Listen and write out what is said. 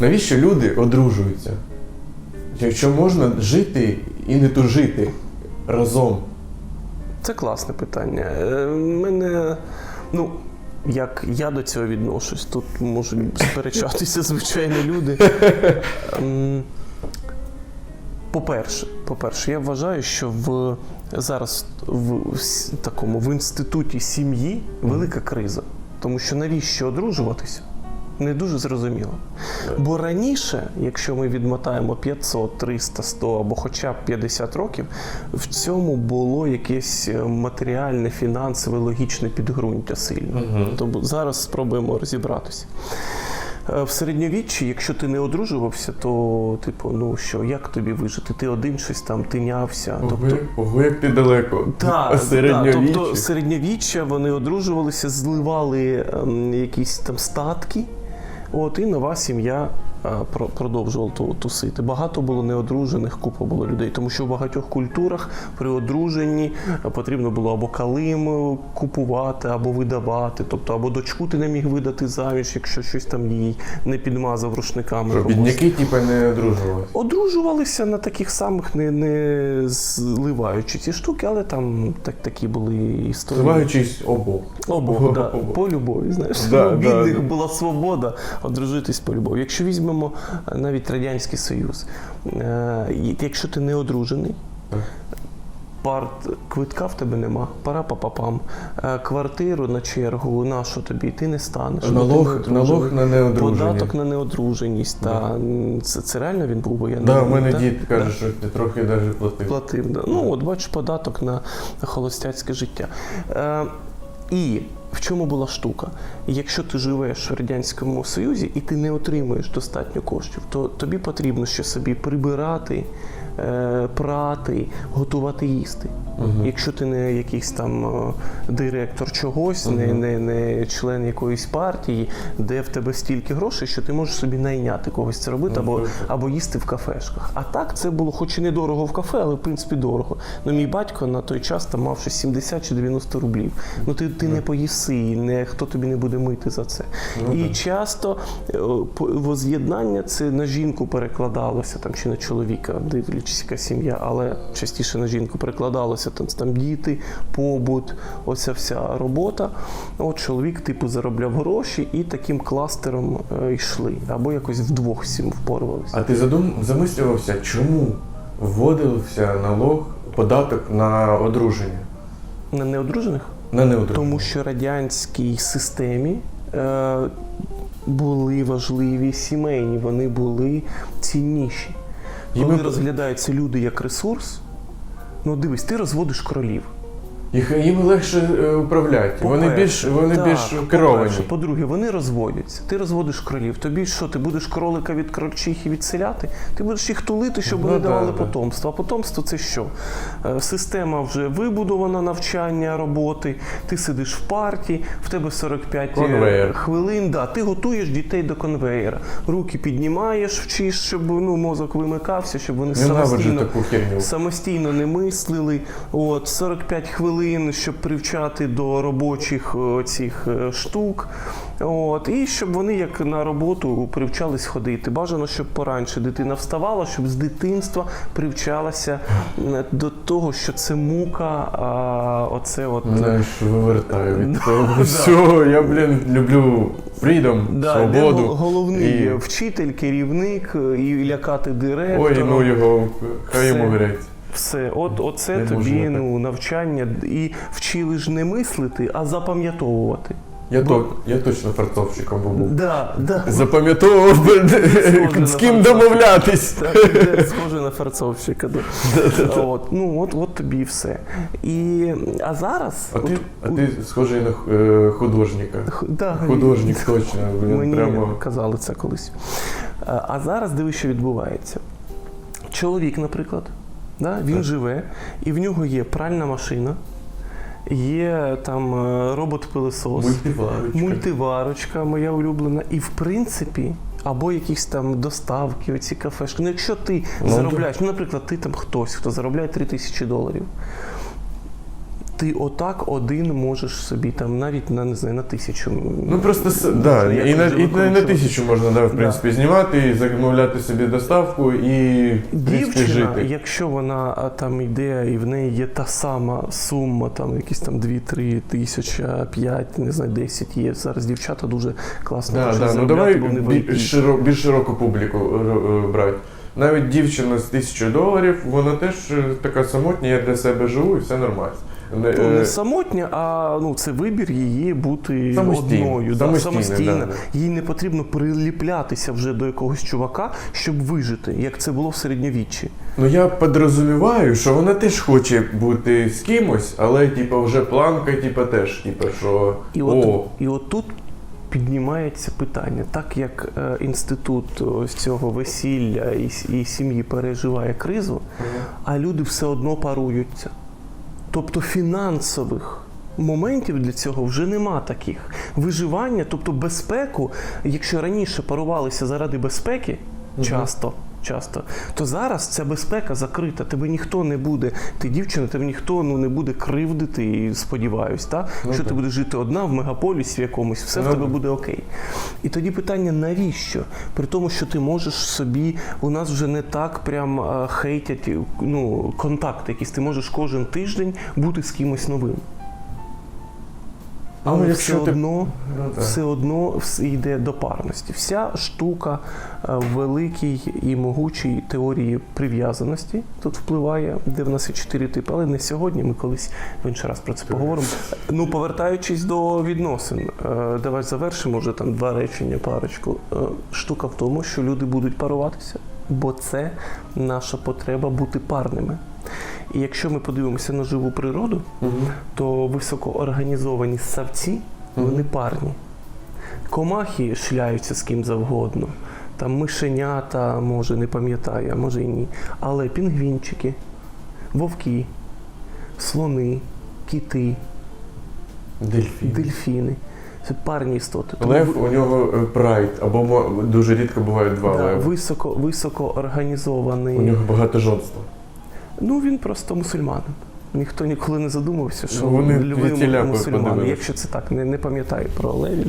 Навіщо люди одружуються? Якщо можна жити і не тужити разом. Це класне питання. Е, Мене, ну, як я до цього відношусь, тут можуть сперечатися звичайні люди. По-перше, по-перше, я вважаю, що в зараз в с- такому в інституті сім'ї велика криза. Тому що навіщо одружуватися? Не дуже зрозуміло. Бо раніше, якщо ми відмотаємо 500, 300, 100 або хоча б 50 років, в цьому було якесь е, матеріальне, фінансове, логічне підґрунтя сильне. Тому зараз спробуємо розібратися. Е, В середньовіччі, якщо ти не одружувався, то типу, ну що, як тобі вижити? Ти один щось там тинявся. Ого, ого, як ти далеко. та так, тобто середньовіччя вони одружувалися, зливали ем, якісь там статки, от, і нова сім'я е, про- продовжувала ту- тусити. Багато було неодружених, купа було людей, тому що в багатьох культурах при одруженні е, потрібно було або калим е, купувати, або видавати, тобто або дочку ти не міг видати заміж, якщо щось там їй не підмазав рушниками. Бідняки, типу, не одружувалися. Одружувалися на таких самих, не, не зливаючи ці штуки, але там так, такі були історії. Зливаючись обох. Обох, да, Обох. по любові. Знаєш, Да, у бідних да. була свобода одружитись по любові. Якщо візьмемо е, навіть Радянський Союз, е, якщо ти не одружений, парт квитка в тебе нема, пара папам, е, квартиру на чергу, на що тобі, ти не станеш. ти Налог, не налог на неодруження. Податок на неодруженість. Та, це, це реально він був, бо я Да, не в мене та? дід Да. каже, що ти трохи навіть платив. Платив. Да. Ну, от бачиш, податок на холостяцьке життя. Е, і в чому була штука? Якщо ти живеш в Радянському Союзі і ти не отримуєш достатньо коштів, то тобі потрібно ще собі прибирати, е, прати, готувати їсти. Якщо ти не якийсь там е, директор чогось, не, не, не член якоїсь партії, де в тебе стільки грошей, що ти можеш собі найняти когось це робити, або, або їсти в кафешках. А так це було хоч і не дорого в кафе, але в принципі дорого. Ну, мій батько на той час там мав щось 70 чи 90 рублів. Ну ти, ти не поїси, не, хто тобі не буде мити за це. І часто е, воз'єднання це на жінку перекладалося там чи на чоловіка, дивлячись, яка сім'я, але частіше на жінку перекладалося там, там діти, побут, оця вся робота. От чоловік типу заробляв гроші і таким кластером е, йшли, або якось вдвох всім впорувалися. А ти задум... замислювався, чому вводився налог, податок на одруження? На неодружених? На неодруження. Тому що радянській системі е, були важливі сімейні, вони були цінніші. Вони Коли розглядаються люди як ресурс, ну дивись, ти розводиш кролів. Їх їм легше е, управляти. Вони По-перше, більш вони так, більш керовані. по-перше. По-друге, вони розводяться. Ти розводиш кролів. Тобі що, ти будеш кролика від крольчихи відселяти? Ти будеш їх тулити, щоб Ну вони да, давали да. потомство. А потомство це що? Е, Система вже вибудована навчання, роботи. Ти сидиш в парті, в тебе 45 е, Конвеєр. хвилин. Да, ти готуєш дітей до конвеєра. Руки піднімаєш, вчиш, щоб ну, мозок вимикався, щоб вони Ненавиджу самостійно таку херню. самостійно не мислили. От 45 хвилин, щоб привчати до робочих е, цих е, штук. От, і щоб вони як на роботу привчались ходити. Бажано, щоб пораньше дитина вставала, щоб з дитинства привчалася е, до того, що це мука, а оце от. Знаєш, вивертаю від того всього. Я, блін, люблю фрідом, свободу. головний вчитель, керівник і лякати директора. Ой, ну його, хай йому грець. Все, от оце Не тобі ну, навчання і вчили ж не мислити, а запам'ятовувати. Я, то, я точно фартовщиком був. Да, да. Запам'ятовував, з ким домовлятись. Так, схоже на фарцовщика. Да. От, ну, от, от тобі і все. І, а зараз. А ти, от, а ти схожий на е, художника. х- да, Художник точно. Мені прямо. казали це колись. А зараз диви, що відбувається. Чоловік, наприклад, да, він Так. живе, і в нього є пральна машина, є там е, робот-пилосос, Мультиварочка. мультиварочка моя улюблена. І в принципі, або якісь там доставки, оці кафешки. Ну, якщо ти Ну, заробляєш, ну, наприклад, ти там хтось, хто заробляє 3 тисячі доларів. Ти отак один можеш собі там навіть на не знаю на тисячу. Ну просто с- да, і, на, і на, на тисячу можна да, в Да. принципі знімати, і замовляти собі доставку і Дівчина, жити. якщо вона там йде і в неї є та сама сума, там якісь там 2-3 тисячі, 5, не знаю, 10 є. Зараз дівчата дуже класно Да, да. Ну давай більш широку публіку е, е, брати. Навіть дівчина з тисячою доларів, вона теж е, така самотня, я для себе живу і все нормально. Не- Ну, е, не самотня, а ну це вибір її бути Самостійно. одною, да, Самостійно, самостійно. да, Їй не потрібно приліплятися вже до якогось чувака, щоб вижити, як це було в середньовіччі. Ну я подрозуміваю, що вона теж хоче бути з кимось, але типа вже планка, типа теж, типа, що І от, о, і от тут піднімається питання, так як е, інститут ось цього весілля і, і сім'ї переживає кризу, а люди все одно паруються. Тобто фінансових моментів для цього вже нема таких. Виживання, тобто безпеку, якщо раніше парувалися заради безпеки, часто. Часто, то зараз ця безпека закрита. Тебе ніхто не буде. Ти дівчина, тебе ніхто ну не буде кривдити, і сподіваюсь, та Ну, що ти будеш жити одна в мегаполісі в якомусь, все в Ну, тебе так. буде окей. І тоді питання, навіщо? При тому, що ти можеш собі, у нас вже не так прям хейтять ну, контакти якісь, ти можеш кожен тиждень бути з кимось новим. Ну, Але якщо все ти- одно, Ну, все одно все йде до парності. Вся штука е, в великій і могучій теорії прив'язаності тут впливає, де в нас є чотири типи, але не сьогодні. Ми колись в інший раз про це поговоримо. Ну, повертаючись до відносин, е, давай завершимо вже там два речення, парочку. Е, Штука в тому, що люди будуть паруватися, бо це наша потреба бути парними. І якщо ми подивимося на живу природу, Мгм. то високоорганізовані ссавці, вони парні. Комахи шляються з ким завгодно. Там мишенята, може, не пам'ятаю, а може і ні. Але пінгвінчики, вовки, слони, кити, Дельфін. дельфіни. Це парні істоти. Тому Лев у нього е, прайд, або дуже рідко бувають два да, леви. високо, високо організований. У нього багато жонства. Ну він просто мусульманин. Ніхто ніколи не задумався, що Ну, вони любий ті ляпи якщо це так, не, не пам'ятаю про Леві.